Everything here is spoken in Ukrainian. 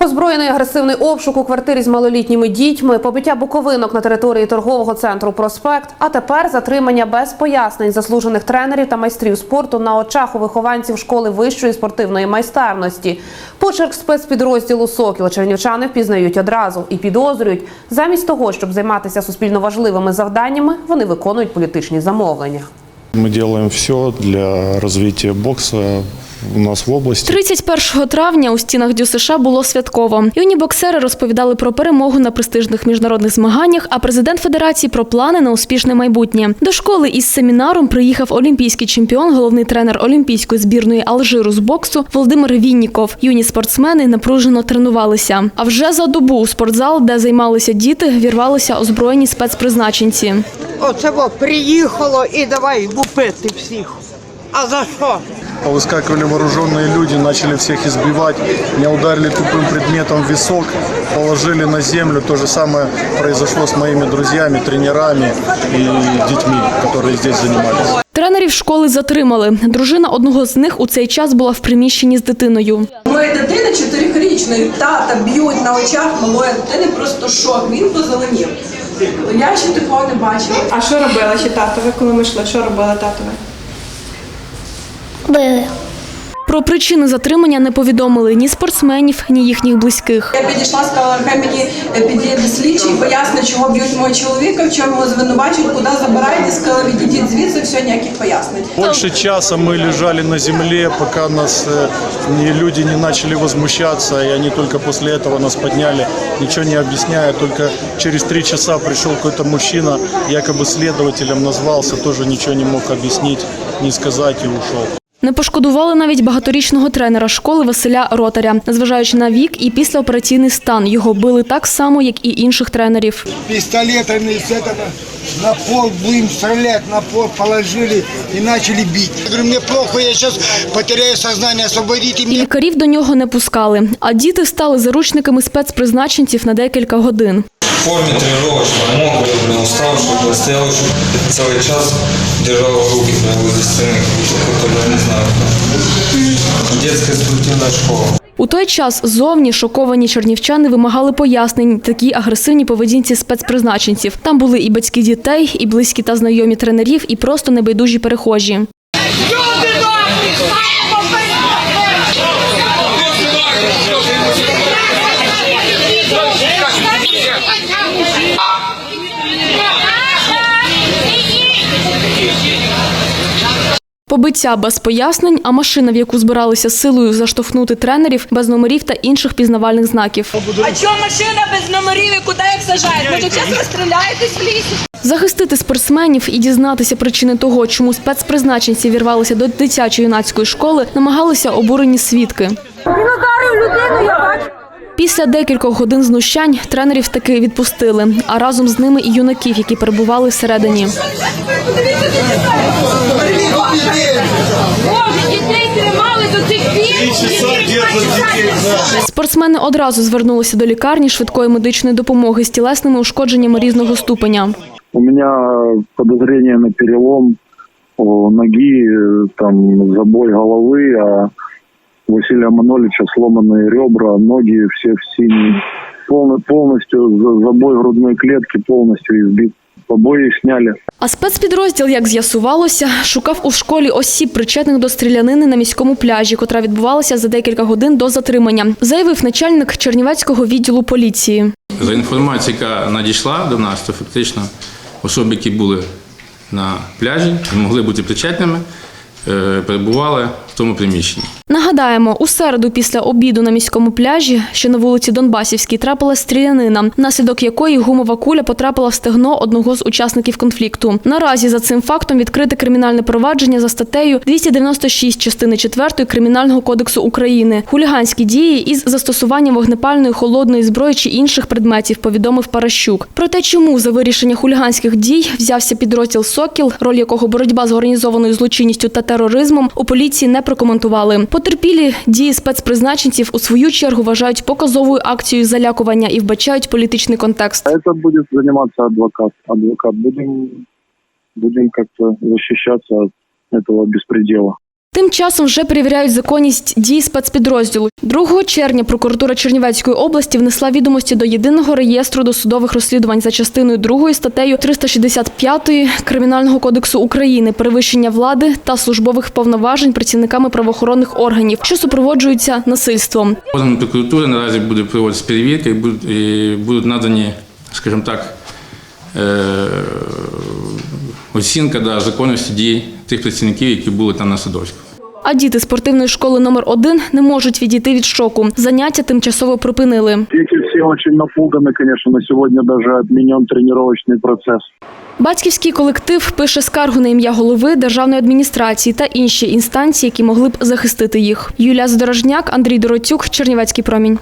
Озброєний агресивний обшук у квартирі з малолітніми дітьми, побиття буковинок на території торгового центру Проспект, а тепер затримання без пояснень заслужених тренерів та майстрів спорту на очах у вихованців школи вищої спортивної майстерності. Почерк спецпідрозділу Сокіл чернівчани впізнають одразу і підозрюють, замість того, щоб займатися суспільно важливими завданнями, вони виконують політичні замовлення. Мы делаем все для развития бокса у нас в области. 31 травня у стінах ДЮСШ було святково. Юні боксери розповідали про перемогу на престижних міжнародних змаганнях, а президент федерації про плани на успішне майбутнє. До школи із семінаром приїхав олімпійський чемпіон, головний тренер олімпійської збірної Алжиру з боксу Володимир Вінніков. Юні спортсмени напружено тренувалися. А вже за добу у спортзал, де займалися діти, вірвалися озброєні спецпризначенці. Оце во приїхало і давай лупити всіх. А за що? Повыскакивали вооруженные люди, начали всех избивать. Меня ударили тупым предметом в висок, положили на землю. То же самое произошло с моими друзьями, тренерами и детьми, которые здесь занимались. Тренерів школи затримали. Дружина одного з них у цей час була в приміщенні з дитиною. Моєї дитини чотирирічної тата б'ють на очах малої дитини, просто шок. Він позеленів. Я ще такого не бачила. А що робила ще татове, коли ми йшли? Що робила татове? Били. Про причини затримання не повідомили ні спортсменів, ні їхніх близьких. Я підійшла, сказала, хай мені е, підійде слідчий, поясни, чого б'ють мого чоловіка, в чому його звинувачують, куди забираєте, сказала, відійдіть звідси, все, ніяких пояснень. Больше часа мы лежали на земле, пока нас э, не- люди не начали возмущаться, и они только после этого нас подняли, ничего не объясняя. Только через три часа пришел какой-то мужчина, якобы следователем назвался, тоже ничего не мог объяснить, не сказать и ушел. Не пошкодували навіть багаторічного тренера школи Василя Ротаря, незважаючи на вік і післяопераційний стан. Його били так само, як і інших тренерів. пистолетами с на пол будем стрелять, на пол положили и начали бить. Я говорю, мне плохо, я сейчас потеряю сознание, освободите І меня. лікарів до нього не пускали. А діти стали заручниками спецпризначенців на декілька годин. В форме тренировочной, мокрый, блин, уставший, блин, стоял еще целый час, держал руки прямо возле стены, как будто, блин, не знаю, детская спортивная школа. У той час зовні шоковані чернівчани вимагали пояснень такій агресивній поведінці спецпризначенців. Там були і батьки дітей, і близькі та знайомі тренерів, і просто небайдужі перехожі. Побиття без пояснень, а машина, в яку збиралися силою заштовхнути тренерів, без номерів та інших пізнавальних знаків. А чого машина без номерів і куди їх сажають? Може, зараз розстріляєтесь в лісі? Захистити спортсменів і дізнатися причини того, чому спецпризначенці вірвалися до дитячо-юнацької школи, намагалися обурені свідки. Він ударив людину. Після декількох годин знущань тренерів таки відпустили, а разом з ними і юнаків, які перебували всередині. Спортсмени одразу звернулися до лікарні швидкої медичної допомоги з тілесними ушкодженнями різного ступеня. У меня подозрение на перелом ноги, э, там забой головы, а Василия Манолича сломанные ребра, ноги все в синие. Полно- полностью за- забой грудной клетки полностью избит. Побои сняли. А спецпідрозділ, як з'ясувалося, шукав у школі осіб, причетних до стрілянини на міському пляжі, котра відбувалася за декілька годин до затримання, заявив начальник Чернівецького відділу поліції. За інформацією, яка надійшла до нас, то фактично особи, які були на пляжі могли бути причетними, е, перебували тому приміщенні. Нагадаємо, у середу після обіду на міському пляжі, що на вулиці Донбасівській, трапилась стрілянина, внаслідок якої гумова куля потрапила в стегно одного з учасників конфлікту. Наразі за цим фактом відкрите кримінальне провадження за статтею 296 частини 4 Кримінального кодексу України. Хуліганські дії із застосуванням вогнепальної холодної зброї чи інших предметів, повідомив Паращук. Про те, чому за вирішення хуліганських дій взявся підрозділ Сокіл, роль якого боротьба з організованою злочинністю та тероризмом, у поліції не прокоментували. Потерпілі дії спецпризначенців у свою чергу вважають показовою акцією залякування і вбачають політичний контекст. Це буде займатися адвокат. Адвокат. Будем, будем как-то защищаться від цього беспредела. Тим часом вже перевіряють законність дій спецпідрозділу. 2 червня прокуратура Чернівецької області внесла відомості до єдиного реєстру досудових розслідувань за частиною 2 статтею 365 Кримінального кодексу України перевищення влади та службових повноважень працівниками правоохоронних органів, що супроводжуються насильством. Орган прокуратури наразі буде проводитися перевірка і будуть, надані, скажімо так, е, оцінка да, законності дій тих працівників, які були там на садочку. А діти спортивної школи номер 1 не можуть відійти від шоку. Заняття тимчасово припинили. Діти всі дуже напугані, звісно, на сьогодні даже відмінен тренувальний процес. Батьківський колектив пише скаргу на ім'я голови державної адміністрації та інші інстанції, які могли б захистити їх. Юлія Здорожняк, Андрій Доротюк, Чернівецький промінь.